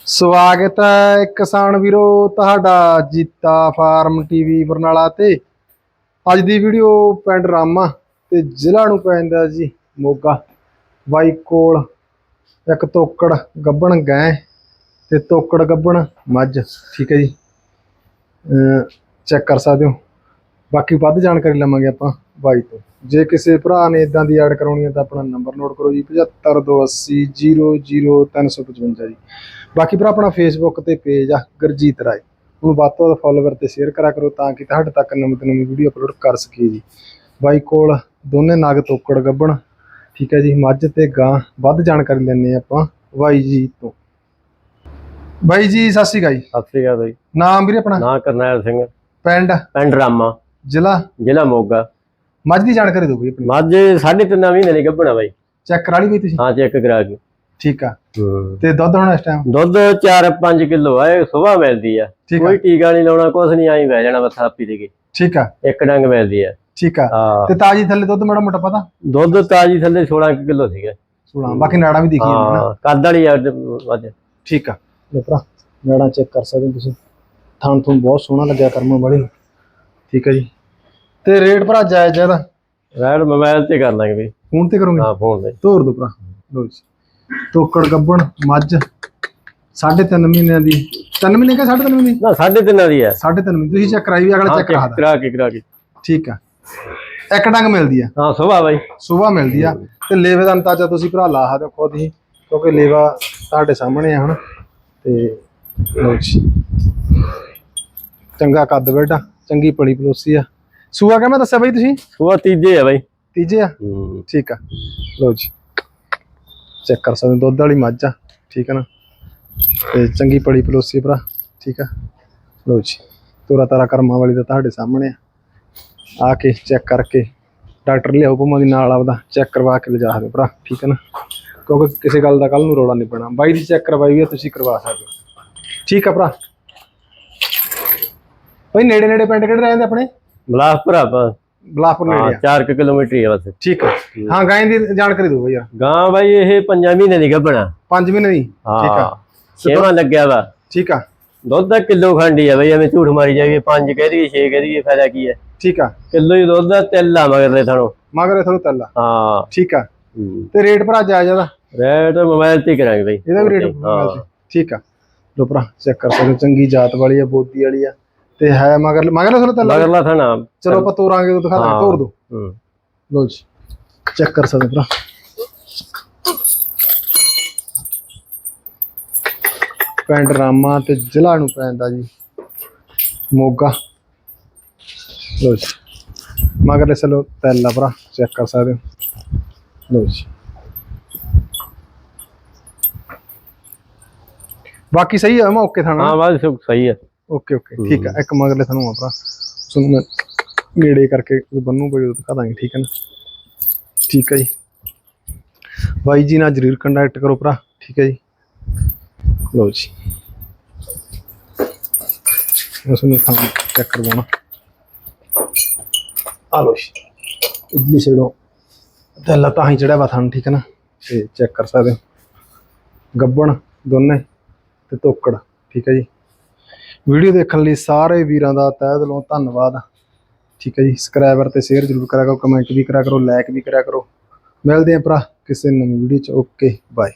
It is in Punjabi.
ਸਵਾਗਤ ਹੈ ਕਿਸਾਨ ਵੀਰੋ, ਤੁਹਾਡਾ ਜੀਤਾ ਫਾਰਮ ਟੀਵੀ ਬਰਨਾਲਾ ਤੇ। ਅੱਜ ਦੀ ਵੀਡੀਓ ਪਿੰਡ ਰਾਮਾ ਤੇ ਜ਼ਿਲ੍ਹਾ ਨੂੰ ਪੈਂਦਾ ਜੀ ਮੋਗਾ। ਬਾਈ ਕੋਲ ਇੱਕ ਤੋਕੜ ਗੱਬਣ ਗਏ ਤੇ ਤੋਕੜ ਗੱਬਣ ਮੱਝ, ਠੀਕ ਹੈ ਜੀ। ਚੈੱਕ ਕਰ ਸਕਦੇ ਹੋ। ਬਾਕੀ ਵੱਧ ਜਾਣਕਾਰੀ ਲਵਾਂਗੇ ਆਪਾਂ ਬਾਈ ਤੋਂ। ਜੇ ਕਿਸੇ ਭਰਾ ਨੇ ਇਦਾਂ ਦੀ ਐਡ ਕਰਾਉਣੀ ਹੈ ਤਾਂ ਆਪਣਾ ਨੰਬਰ ਨੋਟ ਕਰੋ ਜੀ 7528000355 ਜੀ। ਬਾਕੀ ਭਰਾ ਆਪਣਾ ਫੇਸਬੁੱਕ ਤੇ ਪੇਜ ਆ ਗੁਰਜੀਤ ਰਾਏ। ਉਹਨੂੰ ਵੱਧ ਤੋਂ ਵੱਧ ਫੋਲੋਵਰ ਤੇ ਸ਼ੇਅਰ ਕਰਿਆ ਕਰੋ ਤਾਂ ਕਿ ਤੁਹਾਡੇ ਤੱਕ ਨਵੀਂ ਤੋਂ ਨਵੀਂ ਵੀਡੀਓ ਅਪਲੋਡ ਕਰ ਸਕੀਏ ਜੀ। ਬਾਈ ਕੋਲ ਦੋਨੇ ਨਗ ਤੋਕੜ ਗੱਬਣ। ਠੀਕ ਹੈ ਜੀ ਮੱਝ ਤੇ ਗਾਂ। ਵੱਧ ਜਾਣਕਾਰੀ ਲੈਣੇ ਆਪਾਂ ਬਾਈ ਜੀ ਤੋਂ। ਬਾਈ ਜੀ ਸਤਿ ਸ਼੍ਰੀ ਅਕਾਲ ਜੀ। ਸਤਿ ਸ੍ਰੀ ਅਕਾਲ ਬਾਈ। ਨਾਮ ਵੀਰੇ ਆਪਣਾ? ਨਾਂ ਕਰਨੈਲ ਸਿੰਘ। ਪਿੰਡ? ਪਿੰਡ ਰਾਮਾ। ਜ਼ਿਲ੍ਹਾ? ਜ਼ਿਲ੍ਹਾ ਮੋਗਾ। ਮੱਝ ਦੀ ਜਾਣਕਾਰੀ ਦਿਓ ਬਈ ਆਪਣੀ। ਮੱਝ ਸਾਢੇ ਤਿੰਨ ਮਹੀਨੇ ਦੀ ਗੱਭਣਾ ਬਾਈ। ਚੈੱਕ ਕਰਾ ਲਈ ਬਈ ਤੁਸੀਂ? ਹਾਂ ਚੈੱਕ ਕਰਾ ਕੇ। ਠੀਕ ਆ। ਤੇ ਦੁੱਧ ਹੁਣ ਇਸ ਟਾਈਮ ਦੁੱਧ 4-5 ਕਿਲੋ ਆ ਇਹ ਸੁਬਾਹ ਮਿਲਦੀ ਆ। ਠੀਕ ਆ। ਕੋਈ ਟੀਕਾ ਨਹੀਂ ਲਾਉਣਾ ਕੁਛ ਨਹੀਂ ਆਈ ਬਹਿ ਜਾਣਾ ਬਸ ਆਪੀ ਦੇ ਕੇ। ਠੀਕ ਆ। ਇੱਕ ਡੰਗ ਮਿਲਦੀ ਆ। ਠੀਕ ਆ। ਹਾਂ। ਤੇ ਤਾਜੀ ਥੱਲੇ ਦੁੱਧ ਮਾੜਾ ਮੋਟਾ ਪਤਾ? ਦੁੱਧ ਤਾਜੀ ਥੱਲੇ 16 ਕਿਲੋ ਸੀਗਾ। 16 ਬਾਕੀ ਨਾੜਾ ਵੀ ਦਿਖੀ ਨਾ। ਹਾਂ ਕੱਦ ਵਾਲੀ ਆ ਵੱਧ। ਠੀਕ ਆ। ਭਰਾ ਨਾੜਾ ਚੈੱਕ ਕਰ ਸਕਦੇ ਹੋ ਤੁਸੀਂ। ਥਣ ਤੋਂ ਬਹੁਤ ਸੋਹਣਾ ਲੱਗਿਆ ਕਰਮਾਂ ਨੂੰ। ਠੀਕ ਹੈ ਜੀ। ਤੇ ਰੇਟ ਭਰਾ ਜਾਇਜ਼ ਜ਼ਿਆਦਾ ਰੈਡ ਮੋਬਾਈਲ ਤੇ ਕਰ ਲਾਂਗੇ ਬਈ। ਫੋਨ ਤੇ ਕਰੋਗੇ? ਹਾਂ ਫੋਨ ਤੇ। ਤੋਰ ਦੋ ਭਰਾ। ਲੋ ਜੀ। ਤੋਕੜ ਗੱਬਣ ਮੱਝ ਸਾਢੇ ਤਿੰਨ ਮਹੀਨਿਆਂ ਦੀ। ਤਿੰਨ ਮਹੀਨੇ ਕਾ ਸਾਢੇ ਤਿੰਨ ਮਹੀਨੇ? ਨਾ ਸਾਢੇ ਤਿੰਨ ਦੀ ਤਿੰਨ ਮਹੀਨੇ। ਤੁਸੀਂ ਚੈੱਕ ਕਰਾਈ ਵੀ ਅਗਲਾ ਹਾਂ ਚੈੱਕ ਕਰਾ ਦਾ। ਕਰਾ ਕੇ ਕਰਾ ਕੇ। ਠੀਕ ਆ। ਇੱਕ ਡੰਗ ਮਿਲਦੀ ਆ। ਹਾਂ ਸੁਬਾਹ ਬਾਈ। ਸਵੇਰ ਮਿਲਦੀ ਆ। ਤੇ ਲੇਵੇ ਦਾ ਅੰਤਾਜ਼ਾ ਤੁਸੀਂ ਭਰਾ ਲਾ ਸਕਦੇ ਹੋ ਖੁਦ ਹੀ ਕਿਉਂਕਿ ਲੇਵਾ ਤੁਹਾਡੇ ਸਾਹਮਣੇ ਆ ਹੁਣ। ਤੇ ਲਓ ਜੀ। ਚੰਗਾ ਕੱਦ ਬੇਟਾ ਚੰਗੀ ਪਲੀ ਪਲੋਸੀ ਆ। ਸੂਆ ਕਿਵੇਂ ਦੱਸਿਆ ਬਈ ਤੁਸੀਂ? ਸੁਬਾਹ ਤੀਜੇ ਆ ਬਾਈ। ਤੀਜੇ ਆ? ਹੂੰ। ਠੀਕ ਆ। ਲਓ ਜੀ। ਚੈੱਕ ਕਰ ਸਕਦੇ ਹੋ, ਦੁੱਧ ਵਾਲੀ ਮੱਝ ਆ ਠੀਕ ਆ ਨਾ? ਤੇ ਚੰਗੀ ਪੜੀ ਪਲੋਸੀ ਆ ਭਰਾ ਠੀਕ ਆ? ਲਓ ਜੀ ਤੋਰਾ ਤਾਰਾ ਕਰਮਾਂ ਵਾਲੀ ਦਾ ਤੁਹਾਡੇ ਸਾਹਮਣੇ ਆ। ਆ ਕੇ ਚੈੱਕ ਕਰਕੇ ਡਾਕਟਰ ਲਿਆਓ ਭਮਾ ਦੀ ਨਾਲ ਆਪਦਾ ਚੈੱਕ ਕਰਵਾ ਕੇ ਲਿਜਾ ਸਕਦੇ ਹੋ ਭਰਾ ਠੀਕ ਹੈ ਨਾ? ਕਿਉਂਕਿ ਕਿਸੇ ਗੱਲ ਦਾ ਕੱਲ ਨੂੰ ਰੋਲਾ ਨਹੀਂ ਪੈਣਾ। ਬਾਈ ਦੀ ਚੈੱਕ ਕਰਵਾਈ ਵੀ ਤੁਸੀਂ ਕਰਵਾ ਸਕਦੇ ਹੋ। ਠੀਕ ਆ ਭਰਾ। ਭਾਈ ਨੇੜੇ ਨੇੜੇ ਪਿੰਡ ਕਿਹੜੇ ਰਹਿੰਦੇ ਆਪਣੇ? ਬਲਾਸਪੁਰ ਆਪਾਂ ਬਲਾਪੁਰ ਹਾਂ ਨੇੜੇ ਆ। 4 ਕਿਲੋਮੀਟਰ ਹੀ ਆ ਬਸ। ਠੀਕ ਆ। ਹਾਂ ਗਾਂ ਦੀ ਜਾਣਕਾਰੀ ਦਿਓ ਯਾਰ। ਗਾਂ ਬਾਈ ਇਹ ਪੰਜਾਂ ਮਹੀਨੇ ਦੀ ਗੱਭਣਾ 5 ਮਹੀਨੇ ਦੀ? ਠੀਕ ਆ। ਹਾਂ ਛੇਵਾਂ ਲੱਗਿਆ ਵਾ। ਠੀਕ ਆ। ਦੁੱਧ ਦਾ ਕਿਲੋ ਖੰਡੀ ਆ ਬਈ ਐਵੇਂ ਝੂਠ ਮਾਰੀ ਜਾਈਏ। ਪੰਜ ਕਹਿ ਦਈਏ ਛੇ ਕਹਿ ਦਈਏ ਫਾਇਦਾ ਕੀ ਹੈ ਠੀਕ ਆ। ਕਿਲੋ ਹੀ ਦੁੱਧ ਦਾ ਤਿੱਲ ਆ ਮਗਰਲੇ ਥਣੋ। ਮਗਰ ਇਥੋਂ ਤੱਲਾ ਹਾਂ। ਠੀਕ ਆ। ਤੇ ਰੇਟ ਭਰਾ ਜਾਇਜ਼ ਇਹਦਾ ਰੇਟ ਮੋਬਾਈਲ ਤੇ ਹੀ ਕਰਾਂਗੇ ਬਈ। ਇਹਦਾ ਵੀ ਰੇਟ ਹਾਂ। ਠੀਕ ਆ। ਲੋ ਭਰਾ ਚੈੱਕ ਕਰ ਸਕਦੇ ਹੋ, ਚੰਗੀ ਜਾਤ ਵਾਲੀ ਆ ਬੋਦੀ ਵਾਲੀ ਆ। ਤੇ ਹੈ ਮਗਰ ਮਗਰ ਇਥੋਂ ਤੱਲਾ ਮਗਰਲਾ ਥਣਾ। ਚਲੋ ਆਪਾਂ ਤੋਰਾਂਗੇ ਉਹ ਦਿਖਾ ਦਾਂਗੇ ਹਾਂ। ਤੋਰ ਦੋ। ਹੂੰ ਲੋ ਜੀ ਚੈੱਕ ਕਰ ਸਕਦੇ ਭਰਾ। ਪਿੰਡ ਰਾਮਾ ਤੇ ਜ਼ਿਲ੍ਹਾ ਨੂੰ ਪੈਂਦਾ ਜੀ ਮੋਗਾ। ਲੋ ਜੀ ਮਗਰ ਇਸ ਲੋ ਤੈਲਾ ਭਰਾ ਚੈੱਕ ਕਰ ਸਕਦੇ ਹੋ। ਲੋ ਜੀ। ਬਾਕੀ ਸਹੀ ਆ ਮੈਂ ਓਕੇ ਥਾਣਾ। ਹਾਂ ਬਸ ਸਹੀ ਹੈ ਓਕੇ ਓਕੇ ਠੀਕ ਆ ਇੱਕ ਮਗਰਲੇ ਤੁਹਾਨੂੰ ਆ ਭਰਾ। ਤੁਹਾਨੂੰ ਮੈਂ ਨੇੜੇ ਕਰਕੇ ਬੰਨੂ ਕੋਈ ਦਿਖਾ ਦਾਂਗੇ ਠੀਕ ਹੈ ਨਾ? ਠੀਕ ਹੈ ਜੀ। ਬਾਈ ਜੀ ਨਾਲ ਜਰੂਰ ਕੰਟੈਕਟ ਕਰੋ ਭਰਾ ਠੀਕ ਹੈ ਜੀ। ਲਓ ਜੀ। ਉਸ ਨੂੰ ਖਾਣ ਚੈੱਕ ਕਰਵਾਉਣਾ। ਆ ਲਓ ਜੀ। ਇਡਲੀ ਛੇੜੋ ਤੇ ਲੱਤਾਂ ਹੀ ਚੜਿਆ ਵਾ ਥਾਂ ਠੀਕ ਹੈ ਨਾ? ਤੇ ਚੈੱਕ ਕਰ ਸਕਦੇ ਹੋ। ਗੱਬਣ ਦੋਨੇ ਤੇ ਤੋਕੜ ਠੀਕ ਹੈ ਜੀ। ਵੀਡੀਓ ਦੇਖਣ ਲਈ ਸਾਰੇ ਵੀਰਾਂ ਦਾ ਤਹਿ ਦਿਲੋਂ ਧੰਨਵਾਦ। ਠੀਕ ਹੈ ਜੀ ਸਬਸਕ੍ਰਾਈਬਰ ਤੇ ਸ਼ੇਅਰ ਜ਼ਰੂਰ ਕਰਿਆ ਕਰੋ ਕਮੈਂਟ ਵੀ ਕਰਿਆ ਕਰੋ ਲਾਈਕ ਵੀ ਕਰਿਆ ਕਰੋ। ਮਿਲਦੇ ਆਂ ਭਰਾ ਕਿਸੇ ਨਵੀਂ ਵੀਡੀਓ ਚ। Okay bye